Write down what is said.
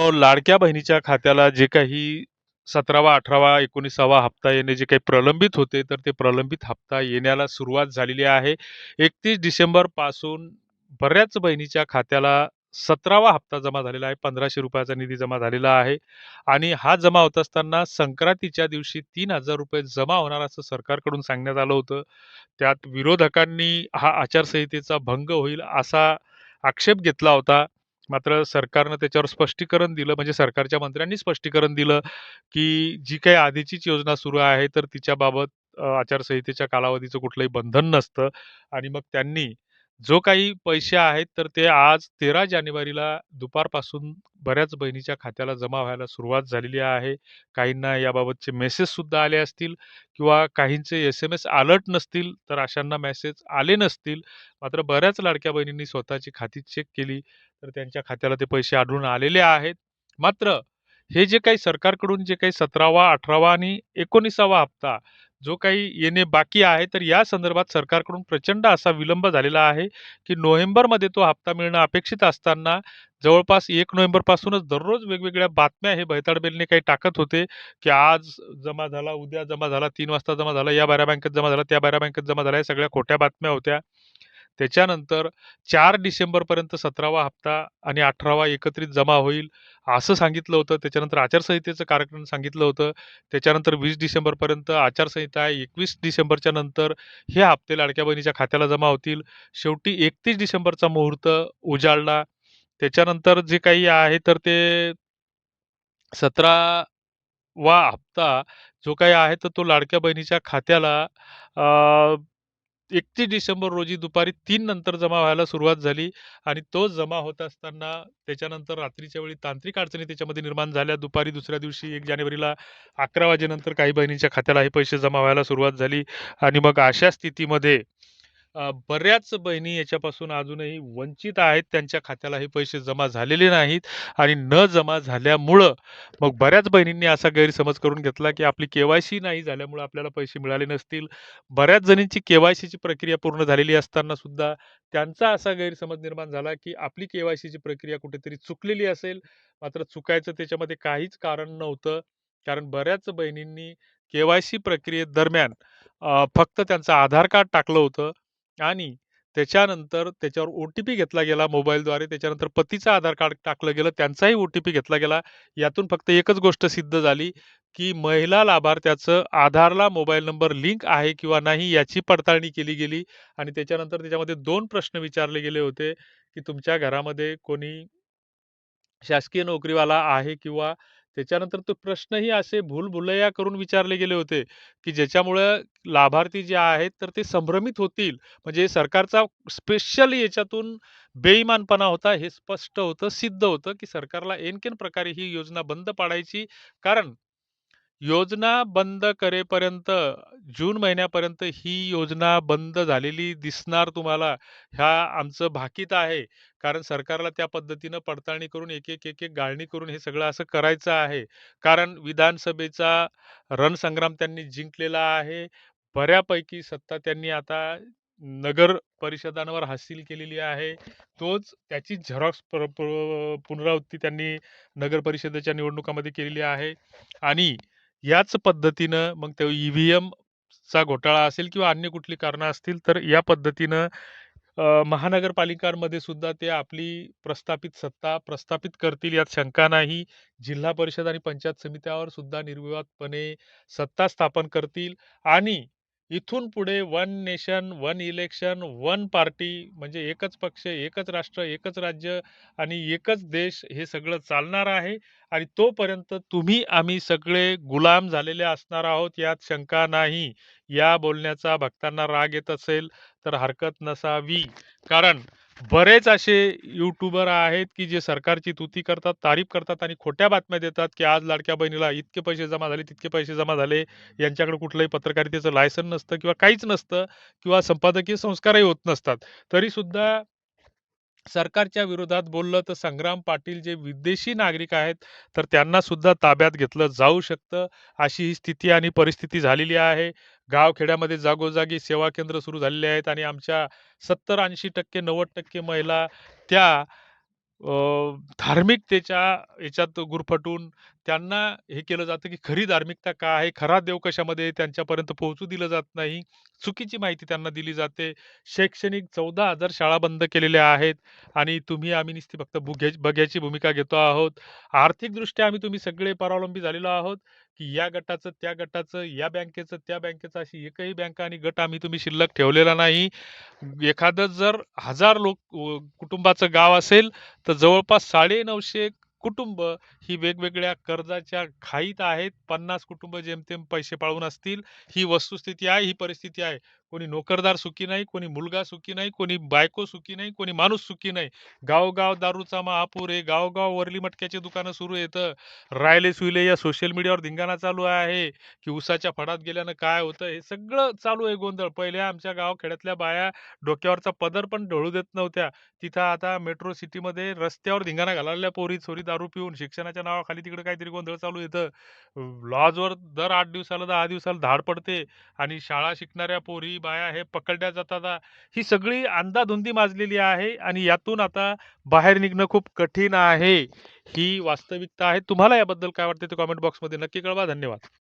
लाडक्या बहिणीच्या खात्याला जे काही 17वा, 18वा, 19वा हप्ता येणे जे काही प्रलंबित होते, तर ते प्रलंबित हप्ता येण्याला सुरुवात झालेली आहे. 31 डिसेंबरपासून बऱ्याच बहिणीच्या खात्याला 17वा हप्ता जमा झालेला आहे. पंधराशे रुपयाचा निधी जमा झालेला आहे आणि हा जमा होत असताना संक्रांतीच्या दिवशी ₹3,000 जमा होणार असं सरकारकडून सांगण्यात आलं होतं. त्यात विरोधकांनी हा आचारसंहितेचा भंग होईल असा आक्षेप घेतला होता. मात्र सरकारनं त्याच्यावर स्पष्टीकरण दिलं म्हणजे सरकारच्या मंत्र्यांनी स्पष्टीकरण दिलं, की जी काही आधीचीच योजना सुरू आहे, तर तिच्याबाबत आचारसंहितेच्या कालावधीचं कुठलंही बंधन नसतं. आणि मग त्यांनी जो काही पैसे आहेत, तर ते आज 13 जानेवारीला दुपारपासून बऱ्याच बहिणीच्या खात्याला जमा व्हायला सुरुवात झालेली आहे. काहींना याबाबतचे मेसेजसुद्धा आले असतील किंवा काहींचे एस-एम-एस अलर्ट नसतील, तर अशांना मेसेज आले नसतील. मात्र बऱ्याच लाडक्या बहिणींनी स्वतःची खाती चेक केली, तर त्यांच्या खात्याला ते पैसे आढळून आलेले आहेत. मात्र हे जे काही सरकारकडून जे काही 17वा, 18वा आणि 19वा हप्ता जो काही येणे बाकी आहे, तर या संदर्भात सरकारकडून प्रचंड असा विलंब झालेला आहे, की नोव्हेंबरमध्ये तो हप्ता मिळणं अपेक्षित असताना जवळपास एक नोव्हेंबरपासूनच दररोज वेगवेगळ्या बातम्या हे बैताडबेलने काही टाकत होते, की आज जमा झाला, उद्या जमा झाला, तीन वाजता जमा झाला, या बारा बँकेत जमा झाला, त्या बारा बँकेत जमा झाला, या सगळ्या खोट्या बातम्या होत्या. त्याच्यानंतर चार डिसेंबरपर्यंत 17वा हप्ता आणि 18वा एकत्रित जमा होईल, असं सांगितलं होतं. त्याच्यानंतर आचारसंहितेचं कार्यक्रम सांगितलं होतं. त्याच्यानंतर वीस डिसेंबरपर्यंत आचारसंहिता आहे. 21 डिसेंबरच्या नंतर हे हप्ते लाडक्या बहिणीच्या खात्याला जमा होतील. शेवटी 31 डिसेंबरचा मुहूर्त उजाडला. त्याच्यानंतर जे काही आहे, तर ते 17वा हप्ता जो काही आहे, तर तो लाडक्या बहिणीच्या खात्याला एकतीस डिसेंबर रोजी दुपारी तीन नंतर जमा व्हायला सुरुवात झाली आणि तो जमा होत असताना त्याच्यानंतर रात्रीच्या वेळी तांत्रिक अडचणी त्याच्यामध्ये निर्माण झाल्या. दुपारी दुसऱ्या दिवशी एक जानेवारीला 11 वाजेनंतर काही बहिणींच्या खात्याला हे पैसे जमा व्हायला सुरुवात झाली आणि मग अशा स्थितीमध्ये बऱ्याच बहिणी याच्यापासून अजूनही वंचित आहेत. त्यांच्या खात्याला हे पैसे जमा झालेले नाहीत आणि न जमा झाल्यामुळं मग बऱ्याच बहिणींनी असा गैरसमज करून घेतला, की आपली के-वाय-सी नाही झाल्यामुळं आपल्याला पैसे मिळाले नसतील. बऱ्याच जणींची के-वाय-सीची प्रक्रिया पूर्ण झालेली असताना सुद्धा त्यांचा असा गैरसमज निर्माण झाला, की आपली के-वाय-सीची प्रक्रिया कुठेतरी चुकलेली असेल. मात्र चुकायचं त्याच्यामध्ये काहीच कारण नव्हतं. कारण बऱ्याच बहिणींनी के-वाय-सी प्रक्रियेदरम्यान फक्त त्यांचं आधार कार्ड टाकलं होतं आणि त्याच्यानंतर त्याच्यावर ओ-टी-पी घेतला गेला मोबाईलद्वारे. त्याच्यानंतर पतीचं आधार कार्ड टाकलं गेलं, त्यांचाही ओ-टी-पी घेतला गेला. यातून फक्त एकच गोष्ट सिद्ध झाली, की महिला लाभार्थ्याचं आधारला मोबाईल नंबर लिंक आहे किंवा नाही याची पडताळणी केली गेली आणि त्याच्यानंतर त्याच्यामध्ये दोन प्रश्न विचारले गेले होते, की तुमच्या घरामध्ये कोणी शासकीय नोकरीवाला आहे किंवा त्याच्यानंतर तो प्रश्नही असे भूलभुलया करून विचारले गेले होते, की ज्याच्यामुळं लाभार्थी जे आहेत, तर ते संभ्रमित होतील. म्हणजे सरकारचा स्पेशल याच्यातून बेईमानपणा होता हे स्पष्ट होतं, सिद्ध होतं, की सरकारला एनकेन प्रकारे ही योजना बंद पाडायची. कारण योजना बंद करेपर्यंत जून महिन्यापर्यंत ही योजना बंद झालेली दिसणार तुम्हाला. ह्या आमचं भाकीत आहे. कारण सरकारला त्या पद्धतीनं पडताळणी करून एक, एक, एक, एक गाळणी करून हे सगळं असं करायचं आहे. कारण विधानसभेचा रणसंग्राम त्यांनी जिंकलेला आहे. बऱ्यापैकी सत्ता त्यांनी आता नगर परिषदांवर हासिल केलेली आहे. तोच त्याची झेरॉक्स प्र पुनरावृत्ती त्यांनी नगर परिषदेच्या निवडणुकामध्ये केलेली आहे आणि याच पद्धतीनं मग ते ई-व्ही-एमचा घोटाळा असेल किंवा अन्य कुठली कारणं असतील, तर या पद्धतीनं महानगरपालिकांमध्ये सुद्धा ते आपली प्रस्थापित सत्ता प्रस्थापित करतील यात शंका नाही. जिल्हा परिषद आणि पंचायत समित्यावर सुद्धा निर्विवादपणे सत्ता स्थापन करतील आणि इथून पुढे one nation, one election, one party म्हणजे एकच पक्ष, एकच राष्ट्र, एकच राज्य आणि एकच देश हे सगळं चालणार आहे आणि तोपर्यंत तुम्ही आम्ही सगळे गुलाम झालेले असणार आहोत यात शंका नाही. या बोलण्याचा भक्तांना राग येत असेल तर हरकत नसावी. कारण बरेच असे यूट्यूबर आहेत, की जे सरकारची तुती करतात, तारीफ करतात आणि खोट्या बातम्या देतात, की आज लाडक्या बहिणीला इतके पैसे जमा झाले, तितके पैसे जमा झाले. यांच्याकडे कुठलंही पत्रकारितेचं लायसन नसतं किंवा काहीच नसतं किंवा संपादकीय संस्कारही होत नसतात. तरीसुद्धा सरकारच्या विरोधात बोललं तर संग्राम पाटील जे विदेशी नागरिक आहेत, तर त्यांना सुद्धा ताब्यात घेतलं जाऊ शकतं. अशी ही स्थिती आणि परिस्थिती झालेली आहे. गावखेड्यामध्ये जागोजागी सेवा केंद्र सुरू झालेले आहेत आणि आमच्या 70-80% 90% महिला त्या धार्मिकतेच्या याच्यात गुरफटून त्यांना हे केलं जातं, की खरी धार्मिकता काय आहे? खरा देव कशामध्ये त्यांच्यापर्यंत पोहोचू दिलं जात नाही. चुकीची माहिती त्यांना दिली जाते. शैक्षणिक चौदा हजार शाळा बंद केलेल्या आहेत आणि तुम्ही आम्ही नुसती फक्त बुघ्या बघ्याची भूमिका घेतो आहोत. आर्थिकदृष्ट्या आम्ही तुम्ही सगळे परावलंबी झालेलो आहोत, की या गटाचं, त्या गटाचं, या बँकेचं, त्या बँकेचं अशी एकही बँक आणि गट आम्ही तुम्ही शिल्लक ठेवलेला नाही. एखादं जर हजार लोक कुटुंबाचं गाव असेल, तर जवळपास 950 कुटुंब ही वेगवेगळ्या कर्जाच्या घाईत आहेत. 50 कुटुंब जेमतेम पैसे पाळून असतील. ही वस्तुस्थिती आहे, ही परिस्थिती आहे. कोणी नोकरदार सुखी नाही, कोणी मुलगा सुखी नाही, कोणी बायको सुखी नाही, कोणी माणूस सुखी नाही. गावगाव दारूचा महापूर आहे. गावगाव वरली मटक्याची दुकानं सुरू आहेत. राहिले सुईले या सोशल मीडियावर धिंगाणा चालू आहे, की उसाच्या फडात गेल्यानं काय होतं? हे सगळं चालू आहे गोंधळ. पहिले आमच्या गावखेड्यातल्या बाया डोक्यावरचा पदर पण ढळू देत नव्हत्या. तिथं आता मेट्रो सिटीमध्ये रस्त्यावर धिंगाणा घालायला पोरी-चोरी दारू पिऊन शिक्षणाच्या नावाखाली तिकडे काहीतरी गोंधळ चालू येतं लॉजवर दर आठ दिवसाला दहा दिवसाला धाड पडते आणि शाळा शिकणाऱ्या पोरी, बाया हे पकडल्या जातात. ही सगळी अंधाधुंदी माजलेली आहे आणि यातून आता बाहेर निघणं खूप कठीण आहे. ही वास्तविकता आहे. तुम्हाला याबद्दल काय वाटतं ते कॉमेंट बॉक्समध्ये नक्की कळवा. धन्यवाद.